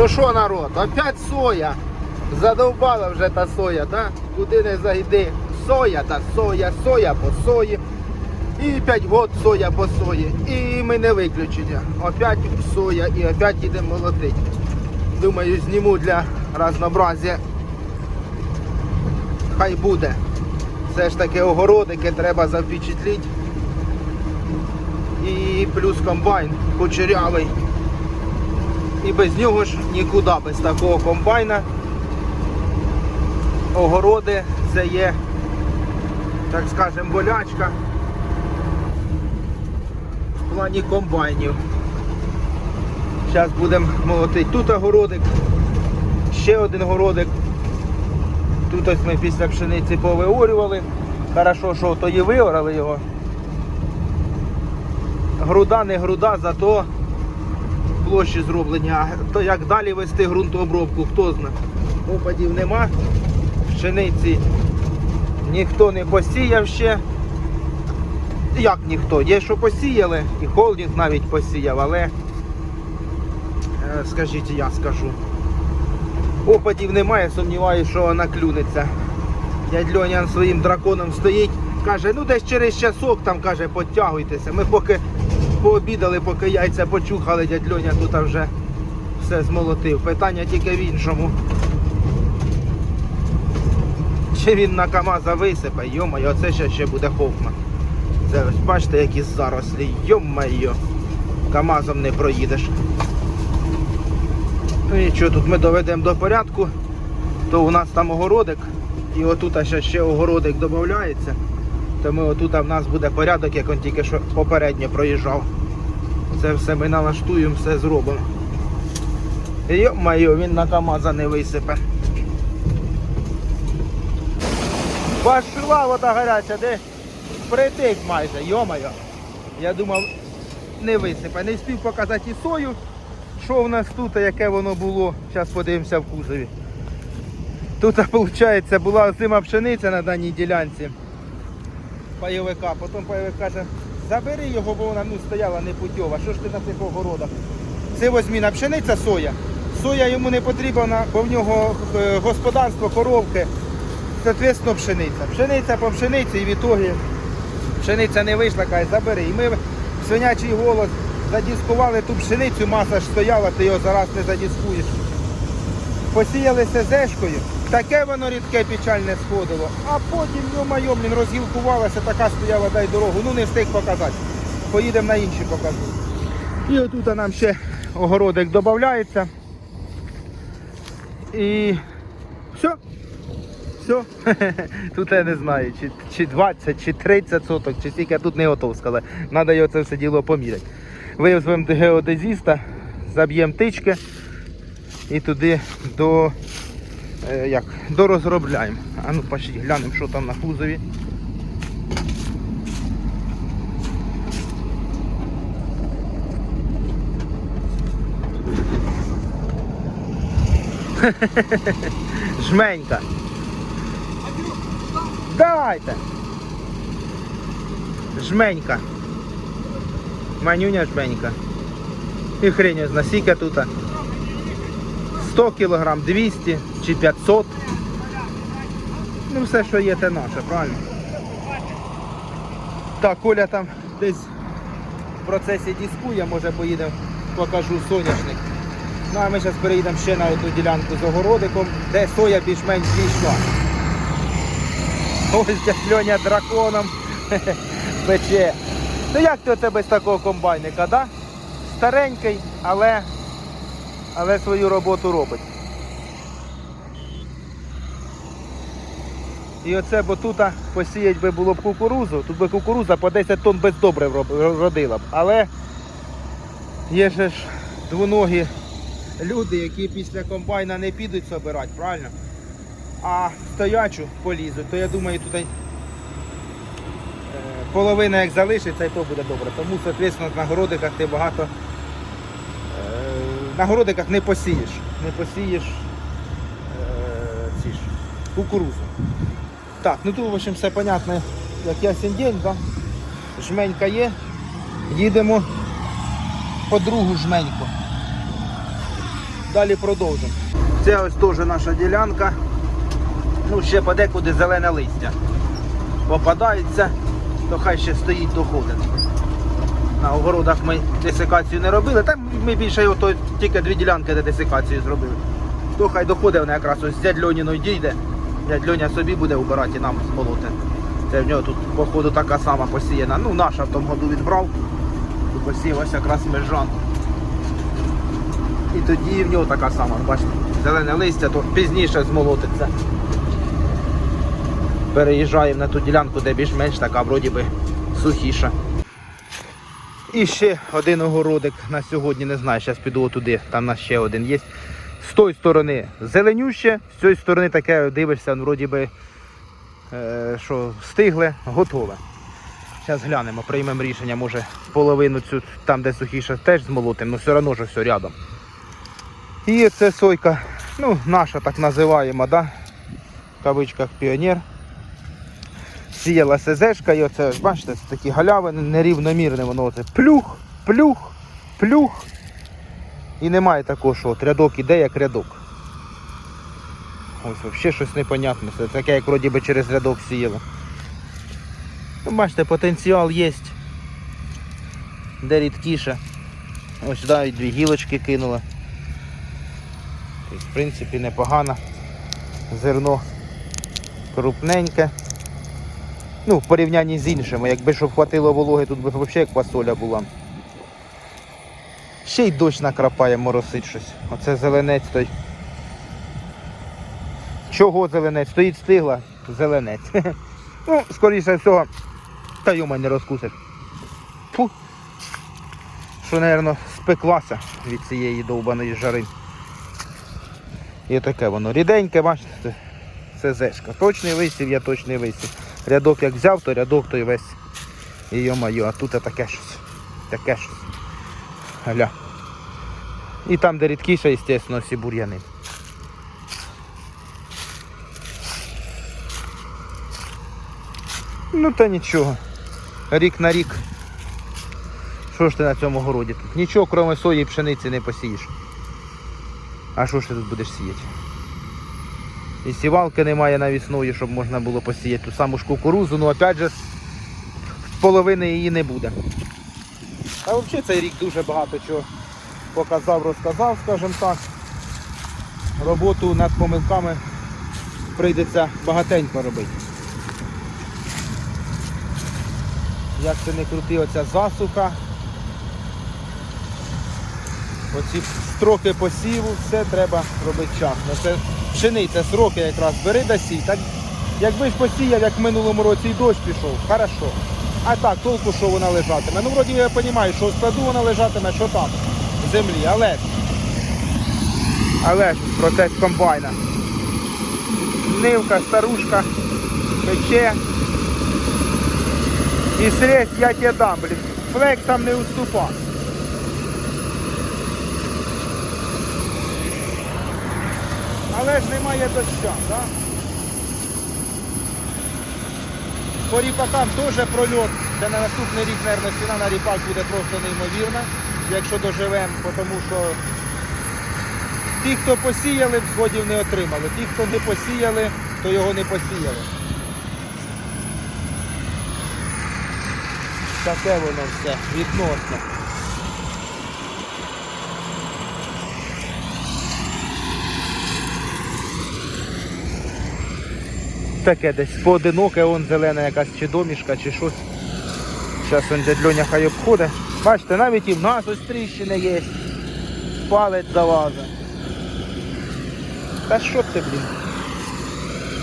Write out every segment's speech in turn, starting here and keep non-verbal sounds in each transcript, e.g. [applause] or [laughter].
Ну що, народ, опять соя. Задовбала вже та соя, да? Куди не зайди. Соя та соя, соя по сої. І 5 год соя по сої. І ми не виключення. Опять соя і опять їдемо молотить. Думаю, зніму для разнообразія. Хай буде. Все ж таки огородики треба запечатліть. І плюс комбайн кучерявий. І без нього ж нікуди, без такого комбайна. Огороди це є, так скажемо, болячка в плані комбайнів. Зараз будемо молотити. Тут огородик, ще один городик. Тут ось ми після пшениці повиорювали. Хорошо, що то і виорали його. Груда не груда, зато площі зроблені. А то як далі вести ґрунтообробку, хто знає. Опадів нема. Пшениці ніхто не посіяв ще. Як ніхто? Є, що посіяли, і холдинг навіть посіяв, але е, скажіть, я скажу. Опадів немає, сумніваюся, що вона клюнеться. Дядь Льонян своїм драконом стоїть, каже, ну десь через часок там каже, підтягуйтеся. Ми поки пообідали, поки яйця почухали, дядь Льоня тут вже все змолотив. Питання тільки в іншому. Чи він на КАМАЗа висипе, йомайо, оце ще, ще буде Хофман. Це ось бачите, які зарослі, йомайо. КАМАЗом не проїдеш. Ну і що, тут ми доведемо до порядку, то у нас там огородик, і отут ще, ще огородик додається. Тому отут в нас буде порядок, як він тільки що попередньо проїжджав. Це все ми налаштуємо, все зробимо. Йо-майо, він на КАМАЗа не висипе. Пошла вода гаряча, де притик майже, йо-майо. Я думав, не висипе. Не спів показати і сою. Що в нас тут, яке воно було? Зараз подивимося в кузові. Тут, виходить, була зима пшениця на даній ділянці пайовика. Потім пайовик каже, забери його, бо вона ну, стояла непутьова. Що ж ти на цих огородах? Це возьміна пшениця соя. Соя йому не потрібна, бо в нього е, господарство, коровки. Соответственно, пшениця. Пшениця по пшениці і в ітогі пшениця не вийшла, каже, забери. І ми свинячий голос задіскували ту пшеницю, маса ж стояла, ти його зараз не задіскуєш. Посіяли СЗшкою, таке воно рідке печальне сходило, а потім, ну майом, він розгілкувалася, така стояла, дай дорогу, ну не встиг показати. Поїдемо на інші покажу. І отут нам ще огородик додається. І все. Все. [laughs] Тут я не знаю, чи, чи 20, чи 30 соток, чи скільки я тут не готов сказати. Треба його це все діло поміряти. Визвемо геодезіста, заб'ємо тички і туди до, е, як, дорозробляємо. А ну пошли глянемо, що там на кузові. [laughs] Жменька. Давайте. Жменька. Манюня жменька. І хрень насіка тут. 100 кг, 200 чи 500. Ну все, що є, те наше, правильно? Так, Коля там десь в процесі дискує, може поїдемо, покажу соняшник. Ну а ми зараз переїдемо ще на одну ділянку з огородиком, де соя більш-менш зійшла. Ось дядь Льоня драконом [laughs] пече. Ну як ти оце без такого комбайника, да? Старенький, але, але свою роботу робить. І оце, бо тут посіять би було б кукурузу, тут би кукуруза по 10 тонн без добре родила б. Але є ж двоногі люди, які після комбайна не підуть собирати, правильно? а стоячу полізуть, то я думаю, тут е, половина як залишиться, і то буде добре. Тому, соответственно, на городиках ти багато на городиках не посієш. Не посієш е, ці ж, кукурузу. Так, ну тут в общем, все понятно, як ясен день, да? жменька є. Їдемо по другу жменьку. далі продовжимо. Це ось теж наша ділянка. Ну, ще подекуди зелене листя. Попадається, то хай ще стоїть доходить. На огородах ми десикацію не робили. Там ми більше його то тільки дві ділянки, де десикацію зробили. То хай доходить вона якраз ось дядь Льоніною дійде. Дядь Льоня собі буде убирати нам змолоти. Це в нього тут, походу, така сама посіяна. Ну, наша в тому году відбрав. Посів ось якраз межан. І тоді в нього така сама, бачите, зелене листя, то пізніше змолотиться. Переїжджаємо на ту ділянку, де більш-менш така вроді би сухіша. І ще один огородик на сьогодні, не знаю, зараз піду туди, там нас ще один є. З тої сторони зеленюще, з цієї сторони таке дивишся, ну, вроді би, е, що стигле, готове. Зараз глянемо, приймемо рішення, може половину цю там, де сухіше, теж змолотимо, але все одно ж все рядом. І це сойка, ну, наша так називаємо, да? в кавичках піонер. Сіяла СЗшка, і оце, бачите, це такі галявини нерівномірне, воно оце плюх, плюх, плюх. І немає такого, що от рядок іде як рядок. Ось взагалі щось непонятне. Це таке, як вроді би через рядок сіяло. Ну, бачите, потенціал є. Де рідкіше. Ось сюди і дві гілочки кинула. В принципі, непогано. Зерно крупненьке. Ну, в порівнянні з іншими. Якби щоб хватило вологи, тут би взагалі як фасоля була. Ще й дощ накрапає, моросить щось. Оце зеленець той. Чого зеленець? Стоїть стигла, зеленець. [laughs] Ну, скоріше всього, та йома не розкусиш. Фу. Що, мабуть, спеклася від цієї довбаної жари. І таке воно ріденьке, бачите, це зешка. Точний висів, я точний висів. Рядок як взяв, то рядок той весь. І йо-моє, а тут таке щось. Таке щось. Гля. І там, де рідкіше, звісно, всі бур'яни. Ну та нічого. Рік на рік. Що ж ти на цьому городі тут? Нічого, крім сої і пшениці не посієш. А що ж ти тут будеш сіяти? І сівалки немає навісної, щоб можна було посіяти ту саму ж кукурузу, ну опять же половини її не буде. А взагалі цей рік дуже багато чого показав, розказав, скажімо так. Роботу над помилками прийдеться багатенько робити. Як це не крути, оця засуха. Оці строки посіву, все треба робити вчасно. Це пшениця, сроки якраз бери да сій. Так, якби ж посіяв, як в минулому році і дощ пішов, хорошо. А так, толку, що вона лежатиме. Ну, вроді я розумію, що в складу вона лежатиме, що там, в землі, але ж. Але ж процес комбайна. Нивка, старушка, пече. І средь я тебе дам, блін. Флек там не уступав. Але ж немає доща, так? По ріпакам теж прольот. Це на наступний рік, мабуть, ціна на ріпак буде просто неймовірна, якщо доживемо, тому що ті, хто посіяли, сходів не отримали. Ті, хто не посіяли, то його не посіяли. Таке воно все відносно. Таке десь поодиноке, он зелена якась чи домішка, чи щось. Зараз он дядь Льоня хай обходить. Бачите, навіть і в нас ось тріщини є. Палець залазить. Та що це, блін?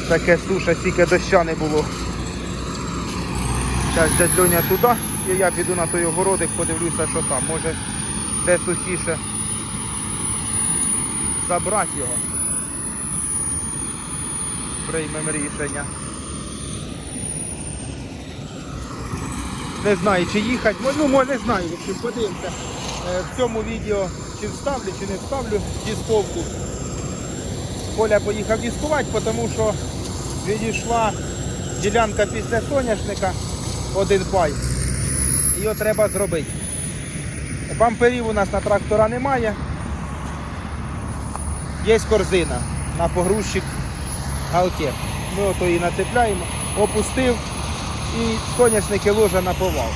Таке суша, стільки доща не було. Зараз дядь Льоня туди, і я піду на той огородик, подивлюся, що там. Може де сухіше забрати його. Приймемо рішення. Не знаю, чи їхати, ну мо- не знаю, общем, подивимося. Е, В цьому відео чи вставлю, чи не вставлю дисковку. Коля поїхав дискувати, тому що відійшла ділянка після соняшника, один пай. Його треба зробити. Бамперів у нас на трактора немає. Є корзина на погрузчик Галкер. Ми ото її нацепляємо, опустив і соняшники ложа на повал.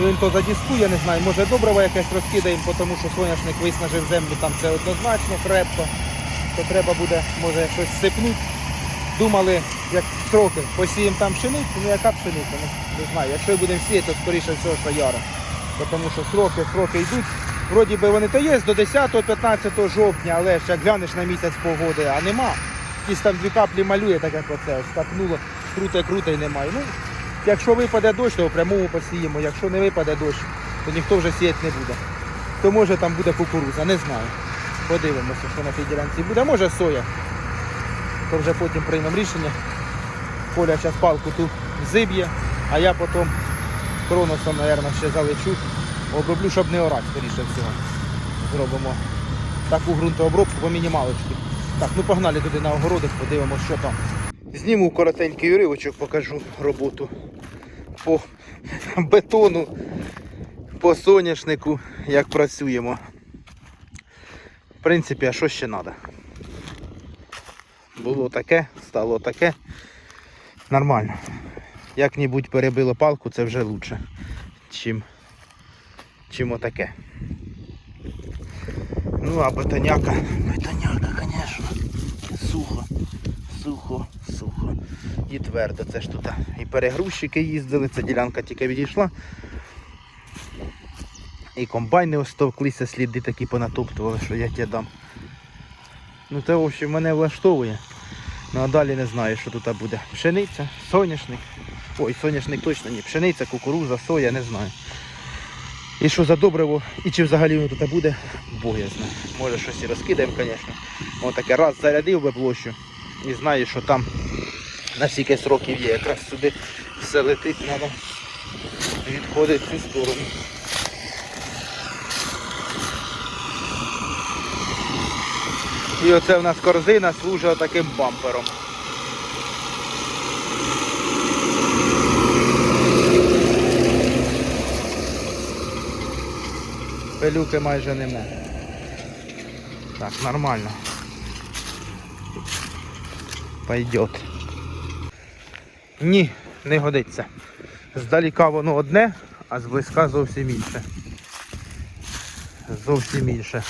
І Він то задіскує, не знаю, може добриво якесь розкидаємо, тому що соняшник виснажив землю, там це однозначно крепко, то треба буде, може, щось сипнути. Думали, як сроки, посіємо там пшеницю, ну яка пшениця, ну, не знаю. Якщо будемо сіяти, то скоріше всього, що яра. Тому що сроки, сроки йдуть. Вроді би вони то є до 10-15 жовтня, але ж як глянеш на місяць погоди, а нема. Якісь там дві каплі малює, так як оце, ось капнуло, круте, круте і немає. Ну, якщо випаде дощ, то прямому посіємо. Якщо не випаде дощ, то ніхто вже сіяти не буде. То може там буде кукуруза, не знаю. Подивимося, що на тій ділянці буде. Може соя. То вже потім приймемо рішення. Коля зараз палку ту зиб'є, а я потім кроносом, мабуть, ще залечу. Оброблю, щоб не орати, скоріше всього. Зробимо таку ґрунтообробку по мінімалочці. Так, ну погнали туди на огородик, подивимося, що там. Зніму коротенький уривочок, покажу роботу по бетону, по соняшнику, як працюємо. В принципі, а що ще треба? Було таке, стало таке. Нормально. Як-небудь перебило палку, це вже краще, чим, чим отаке. Ну а бетоняка, бетоняка, сухо, сухо, сухо. І твердо. Це ж тут і перегрузчики їздили, ця ділянка тільки відійшла. І комбайни остовклися, сліди такі понатоптували, що я тебе дам. Ну це в общем мене влаштовує. Ну а далі не знаю, що тут буде. Пшениця, соняшник. Ой, соняшник точно ні. Пшениця, кукуруза, соя, не знаю. І що за добриво, і чи взагалі воно тут буде, Бог. Може щось і розкидаємо, звісно. Ось таке раз зарядив би площу і знаю, що там на стільки сроків є. Якраз сюди все летить, треба відходити в цю сторону. І оце в нас корзина служить таким бампером. Пилюки майже нема. Так, нормально. Пойдет. Ні, не годиться. Здаліка воно одне, а зблизька зовсім інше. Зовсім інше.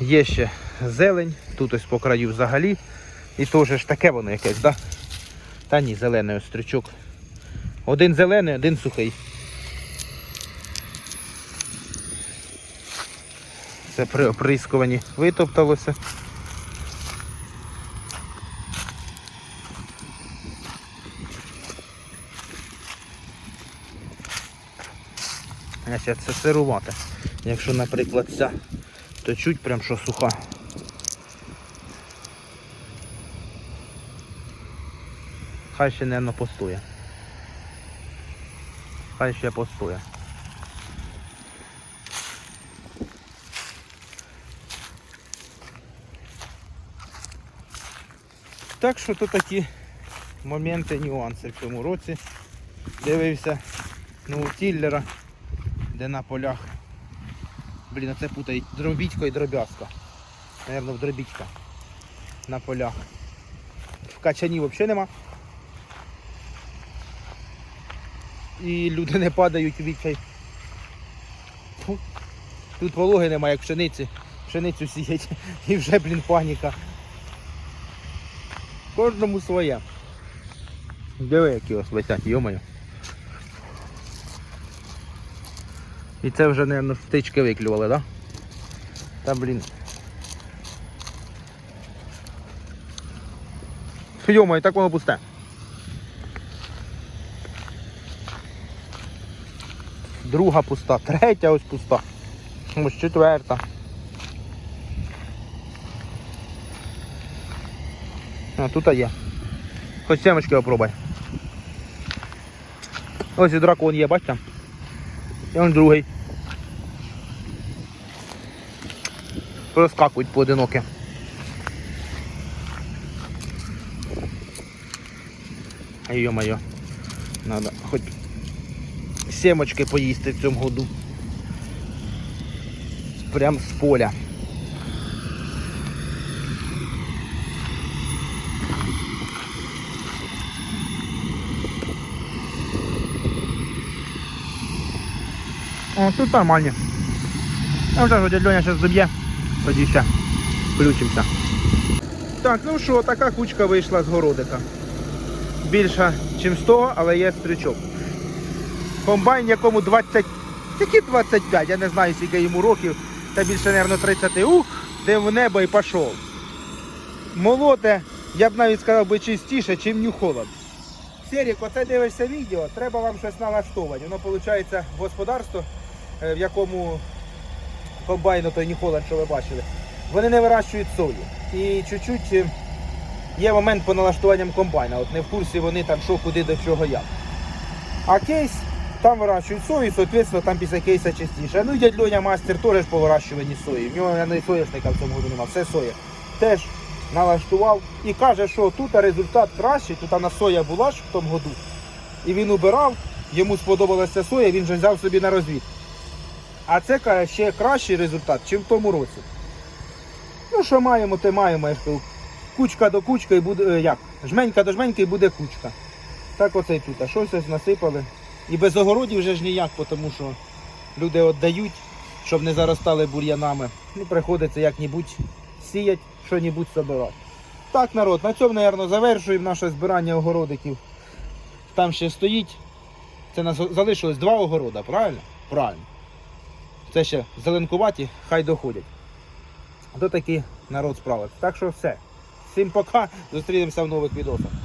Є ще зелень, тут ось по краю взагалі. І теж ж таке воно якесь, да? Та ні, зелений ось стрючок. Один зелений, один сухий. Це при оприскуванні витопталося. Значить, це сирувати. Якщо, наприклад, ця, то чуть прям що суха. Хай ще, мабуть, постоє. Хай ще постоє. Так що то такі моменти, нюанси в цьому році. Дивився ну, Тіллера, де на полях. Блін, а це путають дробітько і дроб'язка. Наверно, в дробітька на полях. В качані взагалі нема. І люди не падають у відчай. Тут вологи немає, як пшениці. Пшеницю сіять [laughs] і вже, блін, паніка. Кожному своє. Диви, які ось летять, йомаю. І це вже, мабуть, птички виклювали, так? Та блін. Йомаю, так воно пусте. Друга пуста, третя ось пуста. Ось четверта. А, тут є. Хоч семечки опробуй. Ось і дракон є, бачите? І он другий. Проскакують поодинокі. Йо-моє. Надо хоч семочки поїсти в цьому году. Прям з поля. О, тут нормальні. А вже дядь Льоня зараз доб'є. Тоді ще включимося. Так, ну що, така кучка вийшла з городика. Більша, ніж 100, але є стрючок. Комбайн, якому 20, тільки 25, я не знаю, скільки йому років, та більше, мабуть, 30. Ух, де в небо і пішов. Молоте, я б навіть сказав би чистіше, чим нюхолод. Серік, оце дивишся відео, треба вам щось налаштовувати. Воно виходить господарство, в якому комбайну той нюхолод, що ви бачили. Вони не вирощують сою. І чуть-чуть е, є момент по налаштуванням комбайна. От не в курсі вони там що, куди, до чого як. А кейс там вирощують сою, соответственно, там після кейса частіше. Ну і дядь Льоня мастер теж по вирощуванні сої. В нього не соняшника в цьому году немає, все соя. Теж налаштував і каже, що тут результат кращий, тут на соя була ж в тому году. І він убирав, йому сподобалася соя, він вже взяв собі на розвід. А це каже, ще кращий результат, ніж в тому році. Ну, що маємо, те маємо. Кучка до кучки буде. е, як? Жменька до жменьки і буде кучка. Так оце тут. А щось ось насипали. І без огородів вже ж ніяк, тому що люди віддають, щоб не заростали бур'янами. Ну, приходиться як-небудь сіять, що-небудь собирати. Так, народ, на цьому, мабуть, завершуємо наше збирання огородиків. Там ще стоїть. Це залишилось два огорода, правильно? Правильно. Це ще зеленкуваті, хай доходять. До такий народ справиться. Так що все. Всім пока. Зустрінемося в нових відосах.